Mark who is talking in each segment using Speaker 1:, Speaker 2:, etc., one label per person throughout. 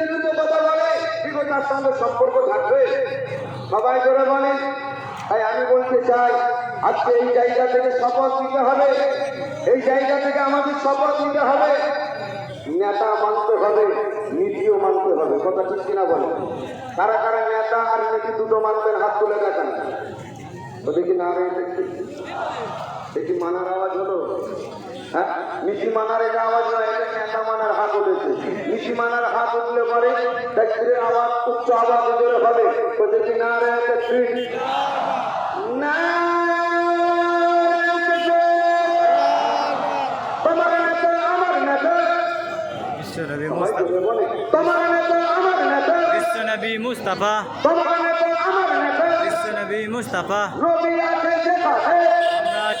Speaker 1: বিরুদ্ধে কথা বলে তার সঙ্গে সম্পর্ক থাকবে। সবাই করে বলে, তাই আমি বলতে চাই, আজকে এই জায়গা থেকে শপথ নিতে হবে। এই জায়গা থেকে আমাদের শপথ নিতে হবে। নেতা মানতে হবে, নীতিও মানতে হবে, কথা ঠিক কিনা বলে? কারা কারা নেতা আর নীতি দুটো মানবেন, হাত তুলে দেখান। ওদিকে না দেখি মানার আওয়াজ হলো। হ্যাঁ নীতি মানার এটা আওয়াজ নয় এটা নেতা মানার হাত উঠেছে। নীতি মানার হাত উঠলে পরে তাকবীরের আওয়াজ উচ্চ আওয়াজ জোরে হবে। তো দেখি না রে তাকবীর না। তোমার নেতা আমার নেতা।
Speaker 2: মুস্তাফা।
Speaker 1: তোমার নেতা আমার নেতা।
Speaker 2: বিশ্বনবী মুস্তাফা।
Speaker 1: তোমার নেতা আমার নেতা।
Speaker 2: মুস্তাফা
Speaker 1: নবী যেখানে
Speaker 2: আমরা আছি সেখানে
Speaker 1: নবী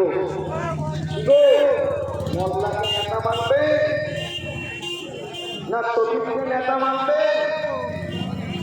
Speaker 1: মানবো? গো, মোল্লাকে নেতা মানবে না তকিবকে নেতা মানবে